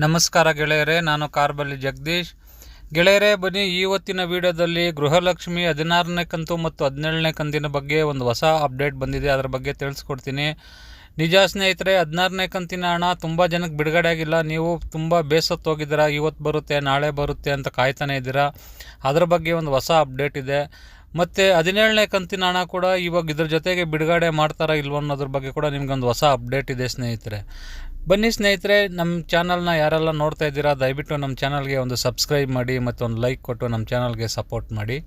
ನಮಸ್ಕಾರ ಗೆಳೆಯರೇ, ನಾನು ಕಾರ್ಬಲ್ಲಿ ಜಗದೀಶ್. ಗೆಳೆಯರೇ, ಬನ್ನಿ ಇವತ್ತಿನ ವಿಡಿಯೋದಲ್ಲಿ ಗೃಹಲಕ್ಷ್ಮಿ ಹದಿನಾರನೇ ಕಂತು ಮತ್ತು ಹದಿನೇಳನೇ ಕಂತಿನ ಬಗ್ಗೆ ಒಂದು ಹೊಸ ಅಪ್ಡೇಟ್ ಬಂದಿದೆ. ಅದರ ಬಗ್ಗೆ ತಿಳಿಸ್ಕೊಡ್ತೀನಿ. ನಿಜ ಸ್ನೇಹಿತರೆ, ಹದಿನಾರನೇ ಕಂತಿನ ಹಣ ತುಂಬ ಜನಕ್ಕೆ ಬಿಡುಗಡೆ ಆಗಿಲ್ಲ. ನೀವು ತುಂಬ ಬೇಸತ್ತು ಹೋಗಿದ್ದೀರಾ. ಇವತ್ತು ಬರುತ್ತೆ, ನಾಳೆ ಬರುತ್ತೆ ಅಂತ ಕಾಯ್ತಾನೆ ಇದ್ದೀರಾ. ಅದರ ಬಗ್ಗೆ ಒಂದು ಹೊಸ ಅಪ್ಡೇಟ್ ಇದೆ. ಮತ್ತು ಹದಿನೇಳನೇ ಕಂತಿನ ಹಣ ಕೂಡ ಇವಾಗ ಇದ್ರ ಜೊತೆಗೆ ಬಿಡುಗಡೆ ಮಾಡ್ತಾರಾ ಇಲ್ವೋ ಅನ್ನೋದ್ರ ಬಗ್ಗೆ ಕೂಡ ನಿಮ್ಗೊಂದು ಹೊಸ ಅಪ್ಡೇಟ್ ಇದೆ ಸ್ನೇಹಿತರೆ. ಬನ್ನಿ ಸ್ನೇಹಿತರೆ ನಮ್ಮ ಚಾನಲ್ನ ಯಾರೆಲ್ಲ ನೋಡ್ತಾ ಇದ್ದೀರಾ, ದಯವಿಟ್ಟು ನಮ್ಮ ಚಾನಲ್ಗೆ ಒಂದು ಸಬ್ಸ್ಕ್ರೈಬ್ ಮಾಡಿ ಮತ್ತು ಒಂದು ಲೈಕ್ ಕೊಟ್ಟು ನಮ್ಮ ಚಾನಲ್ಗೆ ಸಪೋರ್ಟ್ ಮಾಡಿ.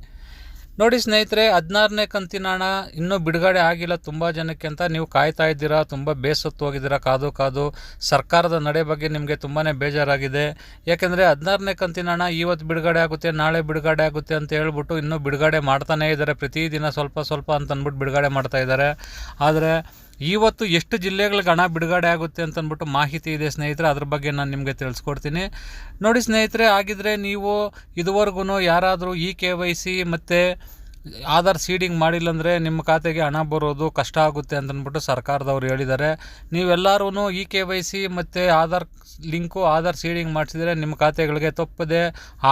ನೋಡಿ ಸ್ನೇಹಿತರೆ, ಹದಿನಾರನೇ ಕಂತಿನ ಹಣ ಇನ್ನೂ ಬಿಡುಗಡೆ ಆಗಿಲ್ಲ ತುಂಬ ಜನಕ್ಕೆ ಅಂತ ನೀವು ಕಾಯ್ತಾ ಇದ್ದೀರಾ? ತುಂಬ ಬೇಸತ್ತು ಹೋಗಿದ್ದೀರಾ? ಕಾದು ಕಾದು ಸರ್ಕಾರದ ನಡೆ ಬಗ್ಗೆ ನಿಮಗೆ ತುಂಬಾ ಬೇಜಾರಾಗಿದೆ. ಯಾಕೆಂದರೆ ಹದಿನಾರನೇ ಕಂತಿನ ಹಣ ಇವತ್ತು ಬಿಡುಗಡೆ ಆಗುತ್ತೆ, ನಾಳೆ ಬಿಡುಗಡೆ ಆಗುತ್ತೆ ಅಂತ ಹೇಳ್ಬಿಟ್ಟು ಇನ್ನೂ ಬಿಡುಗಡೆ ಮಾಡ್ತಾನೇ ಇದ್ದಾರೆ. ಪ್ರತಿದಿನ ಸ್ವಲ್ಪ ಸ್ವಲ್ಪ ಅಂತ ಅಂದ್ಬಿಟ್ಟು ಬಿಡುಗಡೆ ಮಾಡ್ತಾ ಇದ್ದಾರೆ. ಆದರೆ ಇವತ್ತು ಎಷ್ಟು ಜಿಲ್ಲೆಗಳಿಗೆ ಹಣ ಬಿಡುಗಡೆ ಆಗುತ್ತೆ ಅಂತ ಅಂದ್ಬಿಟ್ಟು ಮಾಹಿತಿ ಇದೆ ಸ್ನೇಹಿತರೆ. ಅದ್ರ ಬಗ್ಗೆ ನಾನು ನಿಮಗೆ ತಿಳಿಸ್ಕೊಡ್ತೀನಿ. ನೋಡಿ ಸ್ನೇಹಿತರೆ ಆಗಿದ್ರೆ ನೀವು ಇದುವರೆಗೂ ಯಾರಾದರೂ ಇ ಕೆ ವೈ ಸಿ ಮತ್ತು ಆಧಾರ್ ಸೀಡಿಂಗ್ ಮಾಡಿಲ್ಲ ಅಂದರೆ ನಿಮ್ಮ ಖಾತೆಗೆ ಹಣ ಬರೋದು ಕಷ್ಟ ಆಗುತ್ತೆ ಅಂತಂದ್ಬಿಟ್ಟು ಸರ್ಕಾರದವ್ರು ಹೇಳಿದ್ದಾರೆ. ನೀವೆಲ್ಲರೂ ಇ ಕೆ ವೈ ಸಿ ಮತ್ತು ಆಧಾರ್ ಲಿಂಕು ಆಧಾರ್ ಸೀಡಿಂಗ್ ಮಾಡಿಸಿದರೆ ನಿಮ್ಮ ಖಾತೆಗಳಿಗೆ ತಪ್ಪದೆ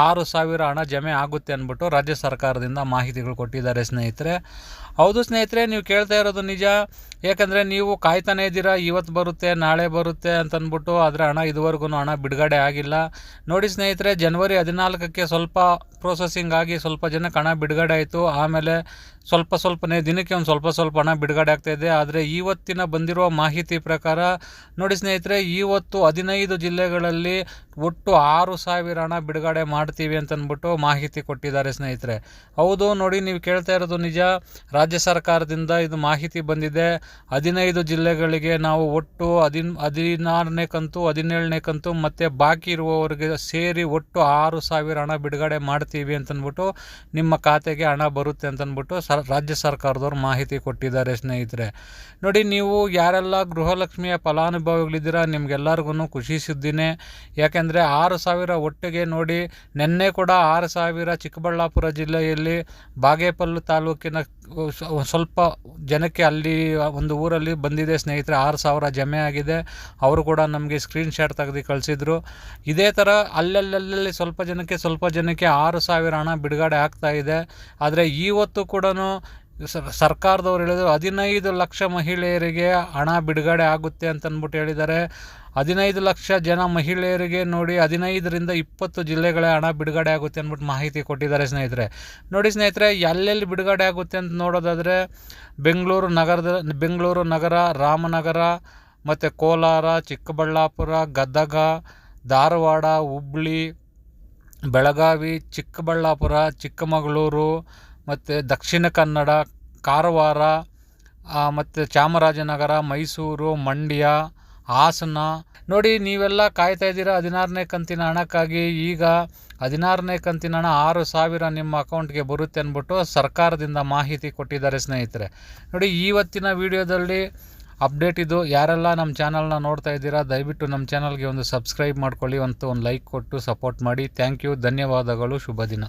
ಆರು ಸಾವಿರ ಹಣ ಜಮೆ ಆಗುತ್ತೆ ಅಂದ್ಬಿಟ್ಟು ರಾಜ್ಯ ಸರ್ಕಾರದಿಂದ ಮಾಹಿತಿಗಳು ಕೊಟ್ಟಿದ್ದಾರೆ ಸ್ನೇಹಿತರೆ. ಹೌದು ಸ್ನೇಹಿತರೆ, ನೀವು ಕೇಳ್ತಾ ಇರೋದು ನಿಜ. ಏಕೆಂದರೆ ನೀವು ಕಾಯ್ತಾನೆ ಇದ್ದೀರಾ, ಇವತ್ತು ಬರುತ್ತೆ, ನಾಳೆ ಬರುತ್ತೆ ಅಂತಂದ್ಬಿಟ್ಟು ಆದರೆ ಹಣ ಇದುವರೆಗೂ ಹಣ ಬಿಡುಗಡೆ ಆಗಿಲ್ಲ. ನೋಡಿ ಸ್ನೇಹಿತರೆ, ಜನವರಿ ಹದಿನಾಲ್ಕಕ್ಕೆ ಸ್ವಲ್ಪ ಪ್ರೋಸೆಸಿಂಗ್ ಆಗಿ ಸ್ವಲ್ಪ ಜನಕ್ಕೆ ಹಣ ಬಿಡುಗಡೆ ಆಯಿತು. ಆಮೇಲೆ ಸ್ವಲ್ಪ ಸ್ವಲ್ಪನೇ, ದಿನಕ್ಕೆ ಒಂದು ಸ್ವಲ್ಪ ಸ್ವಲ್ಪ ಹಣ ಬಿಡುಗಡೆ ಆಗ್ತಾಯಿದೆ ಆದರೆ ಇವತ್ತಿನ ಬಂದಿರುವ ಮಾಹಿತಿ ಪ್ರಕಾರ, ನೋಡಿ ಸ್ನೇಹಿತರೆ ಇವತ್ತು ಹದಿನೈದು ಜಿಲ್ಲೆಗಳಲ್ಲಿ ಒಟ್ಟು ಆರು ಸಾವಿರ ಹಣ ಬಿಡುಗಡೆ ಮಾಡ್ತೀವಿ ಅಂತಂದ್ಬಿಟ್ಟು ಮಾಹಿತಿ ಕೊಟ್ಟಿದ್ದಾರೆ ಸ್ನೇಹಿತರೆ. ಹೌದು, ನೋಡಿ, ನೀವು ಕೇಳ್ತಾ ಇರೋದು ನಿಜ. ರಾಜ್ಯ ಸರ್ಕಾರದಿಂದ ಇದು ಮಾಹಿತಿ ಬಂದಿದೆ. ಹದಿನೈದು ಜಿಲ್ಲೆಗಳಿಗೆ ನಾವು ಒಟ್ಟು ಹದಿನ, ಹದಿನಾರನೇ ಕಂತು, ಹದಿನೇಳನೇ ಕಂತು ಮತ್ತು ಬಾಕಿ ಇರುವವರಿಗೆ ಸೇರಿ ಒಟ್ಟು ಆರು ಸಾವಿರ ಹಣ ಬಿಡುಗಡೆ ಮಾಡ್ತೀವಿ ಅಂತಂದ್ಬಿಟ್ಟು ನಿಮ್ಮ ಖಾತೆಗೆ ಹಣ ಬರುತ್ತೆ ಅಂತಂದ್ಬಿಟ್ಟು ಸರ್, ರಾಜ್ಯ ಸರ್ಕಾರದವ್ರು ಮಾಹಿತಿ ಕೊಟ್ಟಿದ್ದಾರೆ ಸ್ನೇಹಿತರೆ. ನೋಡಿ, ನೀವು ಯಾರೆಲ್ಲ ಗೃಹಲಕ್ಷ್ಮಿಯ ಫಲಾನುಭವಿಗಳಿದ್ದೀರಾ, ನಿಮ್ಗೆಲ್ಲರಿಗೂ ಖುಷಿ ಸುದ್ದಿನೇ. ಯಾಕೆಂದರೆ ಆರು ಸಾವಿರ ಒಟ್ಟಿಗೆ ನೋಡಿ, ನಿನ್ನೆ ಕೂಡ ಆರು ಸಾವಿರ ಚಿಕ್ಕಬಳ್ಳಾಪುರ ಜಿಲ್ಲೆಯಲ್ಲಿ ಬಾಗೇಪಲ್ಲು ತಾಲೂಕಿನ ಸ್ವಲ್ಪ ಜನಕ್ಕೆ ಅಲ್ಲಿ ಒಂದು ಊರಲ್ಲಿ ಬಂದಿದೆ ಸ್ನೇಹಿತರೆ, ಆರು ಸಾವಿರ ಜಮೆ ಆಗಿದೆ. ಅವರು ಕೂಡ ನಮಗೆ ಸ್ಕ್ರೀನ್ ಶಾಟ್ ತೆಗೆದು ಕಳಿಸಿದ್ರು. ಇದೇ ಥರ ಅಲ್ಲಲ್ಲಲ್ಲಿ ಸ್ವಲ್ಪ ಜನಕ್ಕೆ ಸ್ವಲ್ಪ ಜನಕ್ಕೆ ಆರು ಸಾವಿರ ಹಣ ಬಿಡುಗಡೆ ಆಗ್ತಾ ಇದೆ. ಆದರೆ ಇವತ್ತು ಕೂಡ ಸರ್ಕಾರದವ್ರು ಹೇಳಿದರು ಹದಿನೈದು ಲಕ್ಷ ಮಹಿಳೆಯರಿಗೆ ಹಣ ಬಿಡುಗಡೆ ಆಗುತ್ತೆ ಅಂತಂದ್ಬಿಟ್ಟು ಹೇಳಿದ್ದಾರೆ. ಹದಿನೈದು ಲಕ್ಷ ಜನ ಮಹಿಳೆಯರಿಗೆ ನೋಡಿ ಹದಿನೈದರಿಂದ ಇಪ್ಪತ್ತು ಜಿಲ್ಲೆಗಳ ಹಣ ಬಿಡುಗಡೆ ಆಗುತ್ತೆ ಅಂದ್ಬಿಟ್ಟು ಮಾಹಿತಿ ಕೊಟ್ಟಿದ್ದಾರೆ ಸ್ನೇಹಿತರೆ. ನೋಡಿ ಸ್ನೇಹಿತರೆ, ಎಲ್ಲೆಲ್ಲಿ ಬಿಡುಗಡೆ ಆಗುತ್ತೆ ಅಂತ ನೋಡೋದಾದರೆ ಬೆಂಗಳೂರು ನಗರದ, ಬೆಂಗಳೂರು ನಗರ, ರಾಮನಗರ, ಮತ್ತು ಕೋಲಾರ, ಚಿಕ್ಕಬಳ್ಳಾಪುರ, ಗದಗ, ಧಾರವಾಡ, ಹುಬ್ಳಿ, ಬೆಳಗಾವಿ, ಚಿಕ್ಕಬಳ್ಳಾಪುರ, ಚಿಕ್ಕಮಗಳೂರು ಮತ್ತು ದಕ್ಷಿಣ ಕನ್ನಡ, ಕಾರವಾರ ಮತ್ತು ಚಾಮರಾಜನಗರ, ಮೈಸೂರು, ಮಂಡ್ಯ, ಹಾಸನ. ನೋಡಿ, ನೀವೆಲ್ಲ ಕಾಯ್ತಾ ಇದ್ದೀರಾ ಹದಿನಾರನೇ ಕಂತಿನ ಹಣಕ್ಕಾಗಿ? ಈಗ ಹದಿನಾರನೇ ಕಂತಿನ ಹಣ ಆರು ಸಾವಿರ ನಿಮ್ಮ ಅಕೌಂಟ್ಗೆ ಬರುತ್ತೆ ಅಂದ್ಬಿಟ್ಟು ಸರ್ಕಾರದಿಂದ ಮಾಹಿತಿ ಕೊಟ್ಟಿದ್ದಾರೆ ಸ್ನೇಹಿತರೆ. ನೋಡಿ ಇವತ್ತಿನ ವಿಡಿಯೋದಲ್ಲಿ ಅಪ್ಡೇಟ್ ಇದು. ಯಾರೆಲ್ಲ ನಮ್ಮ ಚಾನಲ್ನ ನೋಡ್ತಾ ಇದ್ದೀರಾ, ದಯವಿಟ್ಟು ನಮ್ಮ ಚಾನಲ್ಗೆ ಒಂದು ಸಬ್ಸ್ಕ್ರೈಬ್ ಮಾಡ್ಕೊಳ್ಳಿ. ಅಂತ ಒಂದು ಲೈಕ್ ಕೊಟ್ಟು ಸಪೋರ್ಟ್ ಮಾಡಿ. ಥ್ಯಾಂಕ್ ಯು, ಧನ್ಯವಾದಗಳು, ಶುಭ ದಿನ.